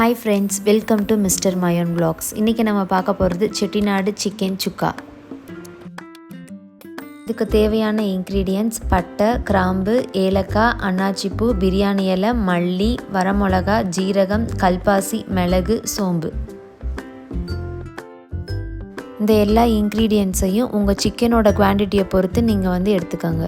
Hi friends welcome to mister Mayon blogs இன்றைக்கி நம்ம பார்க்க போகிறது செட்டிநாடு சிக்கன் சுக்கா. இதுக்கு தேவையான இன்க்ரீடியன்ட்ஸ் பட்டை கிராம்பு ஏலக்காய் அன்னாச்சிப்பூ பிரியாணி இலை மல்லி வரமிளகா ஜீரகம் கல்பாசி மிளகு சோம்பு. இந்த எல்லா இன்க்ரீடியன்ட்ஸையும் உங்கள் சிக்கனோட குவான்டிட்டியை பொறுத்து நீங்கள் வந்து எடுத்துக்கோங்க.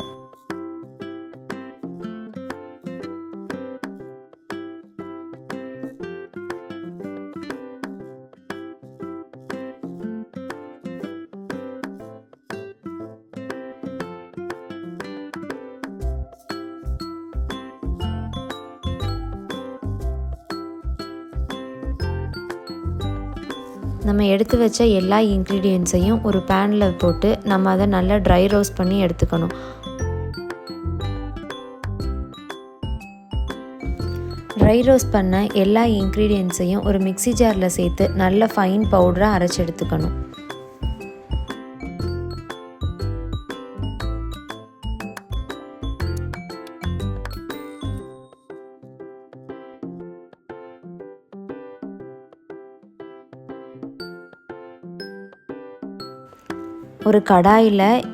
நம்ம எடுத்து வச்ச எல்லா இன்க்ரீடியன்ஸையும் ஒரு பேனில் போட்டு நம்ம அதை நல்லா ட்ரை ரோஸ்ட் பண்ணி எடுத்துக்கணும். ட்ரை ரோஸ்ட் பண்ண எல்லா இன்க்ரீடியன்ஸையும் ஒரு மிக்சி ஜாரில் சேர்த்து நல்ல ஃபைன் பவுடராக அரைச்சி எடுத்துக்கணும். ஒரு கடாயில்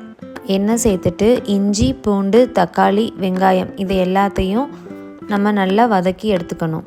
எண்ணெய் சேர்த்துட்டு இஞ்சி பூண்டு தக்காளி வெங்காயம் இது எல்லாத்தையும் நம்ம நல்லா வதக்கி எடுத்துக்கணும்.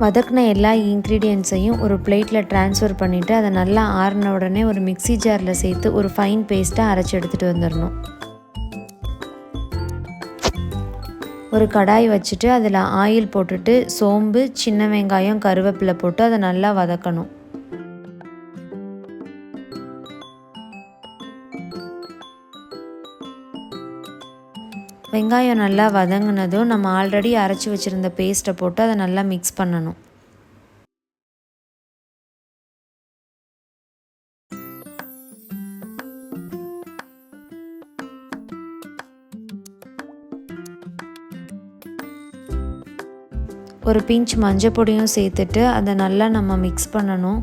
வதக்கின எல்லா இன்க்ரீடியன்ஸையும் ஒரு பிளேட்டில் ட்ரான்ஸ்ஃபர் பண்ணிவிட்டு அதை நல்லா ஆறின உடனே ஒரு மிக்சி ஜாரில் சேர்த்து ஒரு ஃபைன் பேஸ்ட்டாக அரைச்சி எடுத்துகிட்டு வந்துடணும் ஒரு கடாய் வச்சுட்டு அதில் ஆயில் போட்டுட்டு சோம்பு சின்ன வெங்காயம் கருவேப்பிலை போட்டு அதை நல்லா வதக்கணும். வெங்காயம் நல்லா வதங்கினதும் நம்ம ஆல்ரெடி அரைச்சி வச்சுருந்த பேஸ்ட்டை போட்டு அதை நல்லா மிக்ஸ் பண்ணணும். ஒரு பிஞ்ச் மஞ்சள் பொடியும் சேர்த்துட்டு அதை நல்லா நம்ம மிக்ஸ் பண்ணணும்.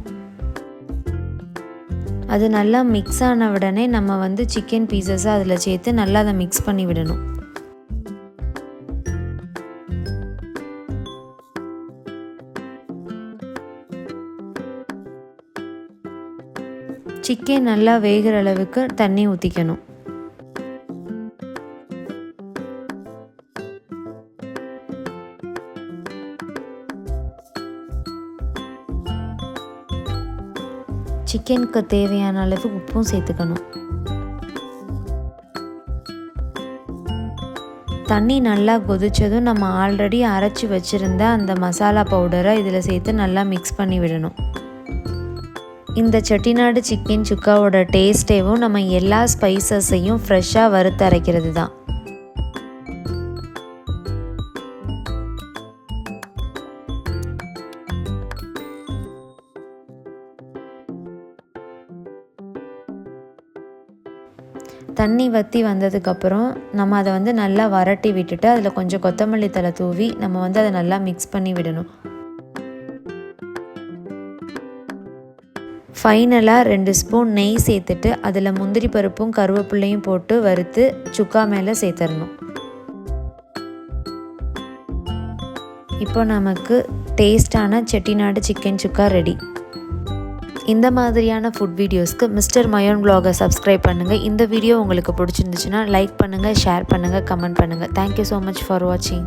அது நல்லா மிக்ஸ் ஆன உடனே நம்ம வந்து சிக்கன் பீசஸை அதில் சேர்த்து நல்லா அதை மிக்ஸ் பண்ணி விடணும். சிக்கன் நல்லா வேகிற அளவுக்கு தண்ணி ஊற்றிக்கணும் சிக்கனுக்கு தேவையான அளவு உப்பும் சேர்த்துக்கணும். தண்ணி நல்லா கொதிச்சதும் நம்ம ஆல்ரெடி அரைச்சி வச்சுருந்த அந்த மசாலா பவுடரை இதில் சேர்த்து நல்லா மிக்ஸ் பண்ணி விடணும். இந்த செட்டிநாடு சிக்கன் சுக்காவோட டேஸ்ட்டேவும் நம்ம எல்லா ஸ்பைசஸையும் ஃப்ரெஷ்ஷாக வறுத்து அரைக்கிறது தான். தண்ணி வற்றி வந்ததுக்கப்புறம் நம்ம அதை வந்து நல்லா வரட்டி விட்டுட்டு அதில் கொஞ்சம் கொத்தமல்லி தலை தூவி நம்ம வந்து அதை நல்லா மிக்ஸ் பண்ணி விடணும். ஃபைனலாக ரெண்டு ஸ்பூன் நெய் சேர்த்துட்டு அதில் முந்திரி பருப்பும் கருவேப்பிள்ளையும் போட்டு வறுத்து சுக்கா மேலே சேர்த்துடணும் இப்போ நமக்கு டேஸ்டான செட்டிநாடு சிக்கன் சுக்கா ரெடி. இந்த மாதிரியான ஃபுட் வீடியோஸ்க்கு மிஸ்டர் மயோன் vlog-அ சப்ஸ்கிரைப் பண்ணுங்கள் இந்த வீடியோ உங்களுக்கு பிடிச்சிருந்துச்சுன்னா லைக் பண்ணுங்கள் ஷேர் பண்ணுங்கள் கமெண்ட் பண்ணுங்கள் தேங்க்யூ ஸோ மச் ஃபார் வாட்சிங்